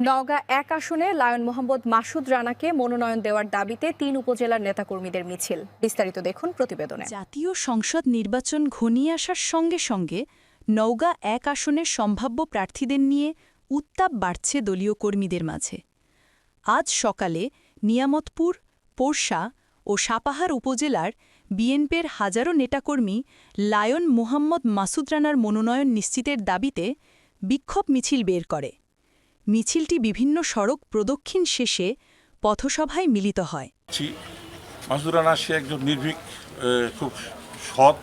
নওগাঁ এক আসনে লায়ন মোহাম্মদ মাসুদ রানাকে মনোনয়ন দেওয়ার দাবিতে তিন উপজেলার নেতাকর্মীদের মিছিল। বিস্তারিত দেখুন প্রতিবেদনে। জাতীয় সংসদ নির্বাচন ঘনিয়ে আসার সঙ্গে সঙ্গে নওগাঁ এক আসনের সম্ভাব্য প্রার্থীদের নিয়ে উত্তাপ বাড়ছে দলীয় কর্মীদের মাঝে। আজ সকালে নিয়ামতপুর, পোরশা ও সাপাহার উপজেলার বিএনপির হাজারো নেতাকর্মী লায়ন মোহাম্মদ মাসুদ রানার মনোনয়ন নিশ্চিতের দাবিতে বিক্ষোভ মিছিল বের করে। মিছিলটি বিভিন্ন সড়ক প্রদক্ষিণ শেষে পথসভায় মিলিত হয়। সে একজন নির্ভীক খুব সৎ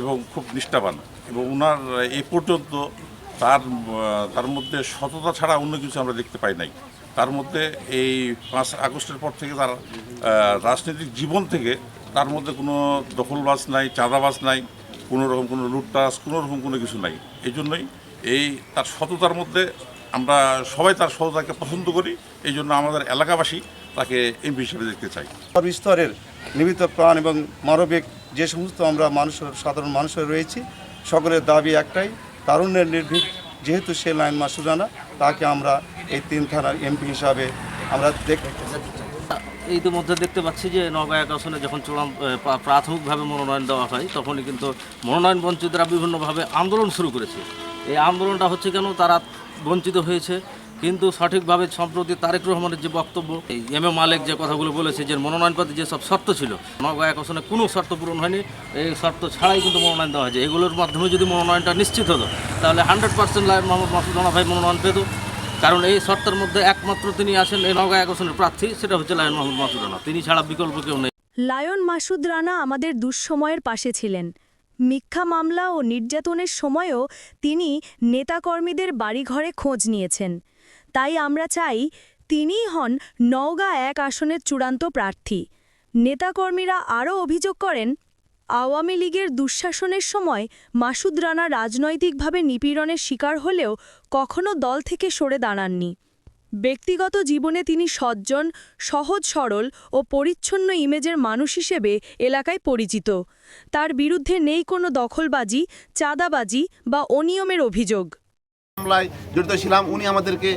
এবং খুব নিষ্ঠাবান এবং ওনার এ পর্যন্ত তার তার মধ্যে সততা ছাড়া অন্য কিছু আমরা দেখতে পাই নাই। তার মধ্যে এই পাঁচ আগস্টের পর থেকে তার রাজনৈতিক জীবন থেকে তার মধ্যে কোনো দখলবাজ নাই, চাঁদাবাজ নাই, কোনো রকম কোনো লুটতাস কোনো রকম কোনো কিছু নাই। এই জন্যই এই তার সততার মধ্যে আমরা সবাই তার সততাকে পছন্দ করি এই জন্য আমাদের এলাকাবাসী তাকে এমপি হিসেবে দেখতে চাই। স্তরের নিমিত্ত প্রাণ এবং মানবিক যে সমস্ত আমরা মানুষের সাধারণ মানুষের রয়েছি সকলের দাবি একটাই তারুণ্যের নির্ভীক যেহেতু সে লাইন মাসুদানা তাকে আমরা এই তিন থানার এমপি হিসাবে আমরা দেখ ইতিমধ্যে দেখতে পাচ্ছি যে নওগাঁ এক আসনে যখন চূড়ান্ত প্রাথমিকভাবে মনোনয়ন দেওয়া হয় তখনই কিন্তু মনোনয়ন বঞ্চিতরা বিভিন্নভাবে আন্দোলন শুরু করেছে। এই আন্দোলনটা হচ্ছে কেন? তারা বঞ্চিত হয়েছে। কিন্তু সঠিকভাবে সম্প্রতি তারেক রহমানের যে বক্তব্য, এই এম এ মালিক যে কথাগুলো বলেছে, যে মনোনয়ন পাতে যেসব শর্ত ছিল নওগাঁ এক আসনে কোনো শর্ত পূরণ হয়নি। এই শর্ত ছাড়াই কিন্তু মনোনয়ন দেওয়া হয়েছে। এগুলোর মাধ্যমে যদি মনোনয়নটা নিশ্চিত হতো, তাহলে hundred percent line Mohammad Masud ভাই মনোনয়ন পেত। কারণ এই শর্তের মধ্যে একমাত্র তিনি আছেন, এই নওগাঁ এক আসনের প্রার্থী, সেটা হচ্ছে লায়ন মোহাম্মদ মাসুদ রানা। তিনি ছাড়া বিকল্প কেউ নেই। লায়ন মাসুদ রানা আমাদের দুঃসময়ের পাশে ছিলেন। মিথ্যা মামলা ও নির্যাতনের সময়ও তিনি নেতাকর্মীদের বাড়িঘরে খোঁজ নিয়েছেন। তাই আমরা চাই তিনিই হন নওগাঁ এক আসনের চূড়ান্ত প্রার্থী। নেতাকর্মীরা আরও অভিযোগ করেন, আওয়ামী লীগের দুঃশাসনের সময় মাসুদ রানা রাজনৈতিকভাবে নিপীড়নের শিকার হলেও কখনো দল থেকে সরে দাঁড়াননি। ব্যক্তিগত জীবনে তিনি সজ্জন, সহজ সরল ও পরিচ্ছন্ন ইমেজের মানুষ হিসেবে এলাকায় পরিচিত। তার বিরুদ্ধে নেই কোনো দখলবাজি, চাঁদাবাজি বা অনিয়মের অভিযোগ। জড়িত ছিলাম, উনি আমাদেরকে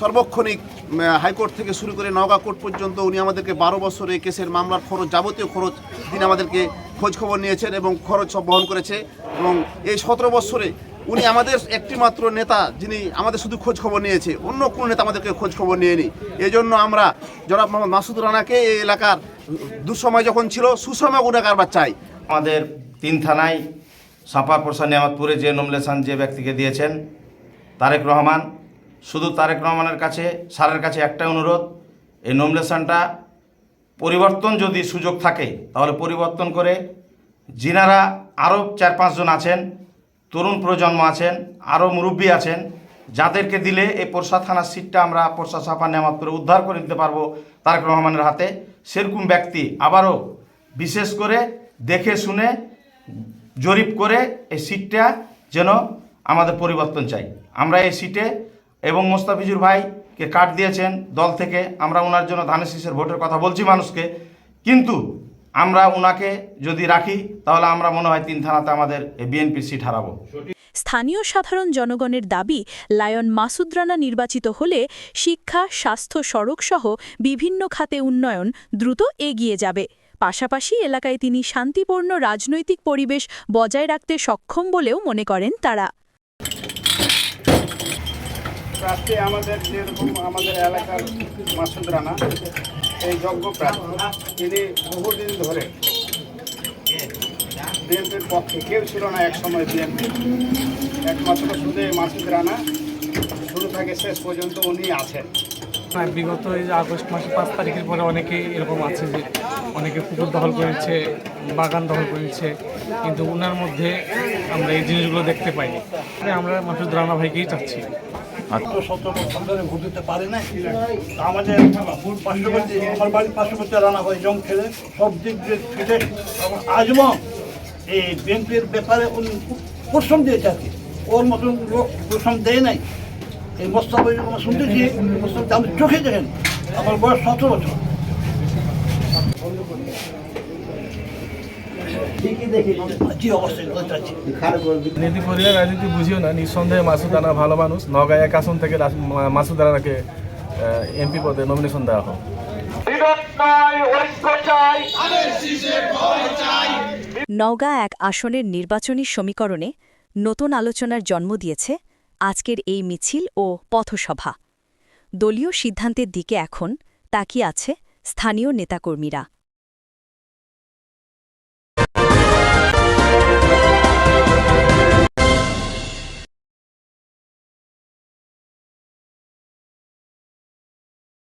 সর্বক্ষণিক হাইকোর্ট থেকে শুরু করে নওগাঁ কোর্ট পর্যন্ত উনি আমাদেরকে বারো বছর কেসের মামলার খরচ যাবতীয় খরচ তিনি আমাদেরকে খোঁজ খবর নিয়েছেন এবং খরচ সব বহন করেছে এবং এই সতেরো বছরে উনি আমাদের একটিমাত্র নেতা যিনি আমাদের শুধু খোঁজ খবর নিয়েছে। অন্য কোনো নেতা আমাদেরকে খোঁজ খবর নিয়েনি। এই জন্য আমরা জনাব মোহাম্মদ মাসুদ রানাকে এই এলাকার দুঃসময় যখন ছিল সুসময় গুণাকারবার চাই। আমাদের তিন থানায় সাপা পোরসা নিয়ামতপুরে যে নমলেশন যে ব্যক্তিকে দিয়েছেন, তারেক রহমান, শুধু তারেক রহমানের কাছে, স্যারের কাছে একটাই অনুরোধ, এই নমলেশনটা পরিবর্তন যদি সুযোগ থাকে, তাহলে পরিবর্তন করে যিনারা আরও চার পাঁচজন আছেন তরুণ প্রজন্ম আছেন, আরও মুরব্বী আছেন, যাদেরকে দিলে এই পোরসা থানার সিটটা আমরা পোরসা সাপা নেমাতপুরে উদ্ধার করে দিতে পারব তারেক রহমানের হাতে। সেরকম ব্যক্তি আবারও বিশেষ করে দেখে শুনে জরিপ করে এই সিটটা যেন আমাদের পরিবর্তন চাই। আমরা এই সিটে এবং মোস্তাফিজুর ভাইকে কাট দিয়েছেন দল থেকে, আমরা ওনার জন্য ধানের শীষের ভোটের কথা বলছি মানুষকে, কিন্তু আমরা ওনাকে যদি রাখি তাহলে আমরা মনে হয় তিন থানাতে আমাদের বিএনপির সিট হারাবো। স্থানীয় সাধারণ জনগণের দাবি লায়ন মাসুদ রানা নির্বাচিত হলে শিক্ষা স্বাস্থ্য সড়কসহ বিভিন্ন খাতে উন্নয়ন দ্রুত এগিয়ে যাবে। পাশাপাশি এলাকায় তিনি শান্তিপূর্ণ রাজনৈতিক পরিবেশ বজায় রাখতে সক্ষম বলেও মনে করেন তারা। আমাদের যেরকম আমাদের এলাকার মাসুদ রানা এই প্রার্থী তিনি বহুদিন ধরে বিএনপির পক্ষে। কেউ ছিল না এক সময় বিএনপি। একমাত্র শুধু মাসুদ রানা শুরু থেকে শেষ পর্যন্ত উনি আছেন। হ্যাঁ, বিগত এই যে আগস্ট মাসে পাঁচ তারিখের পরে অনেকেই এরকম আছে যে অনেকে পুকুর দখল করেছে বাগান দখল করেছে কিন্তু ওনার মধ্যে আমরা এই জিনিসগুলো দেখতে পাইনি। আমরা মাসুদ রানা ভাইকেই চাচ্ছি। ভোট দিতে পারে না আমাদের পার্শ্ববর্তী, আমার বাড়ির পার্শ্ববর্তী রানা ভাই জং খেলে সব দিক দিয়ে ফেটে আজমন এই বিএনপির ব্যাপারে উনি পরিশ্রম দিয়েছে আর কি। ওর মতন লোক পরিশ্রম দেয় নাই। এই মোস্তাফা যখন শুনতেছি, মোস্তাফা আমি চোখে দেখেন, আমার বয়স সতেরো বছর। নীতি করিয়া রাজনীতি বুঝিও না নিঃসন্দেহে মাসুদ রানা ভালো মানুষ। নগাঁও এক আসন থেকে রাস- মাসুদ রানাকে এমপি পদে নমিনেশন দেওয়া হোক। নওগাঁ এক আসনের নির্বাচনী সমীকরণে নতুন আলোচনার জন্ম দিয়েছে আজকের এই মিছিল ও পথসভা। দলীয় সিদ্ধান্তের দিকে এখন তাকিয়ে আছে স্থানীয় নেতাকর্মীরা।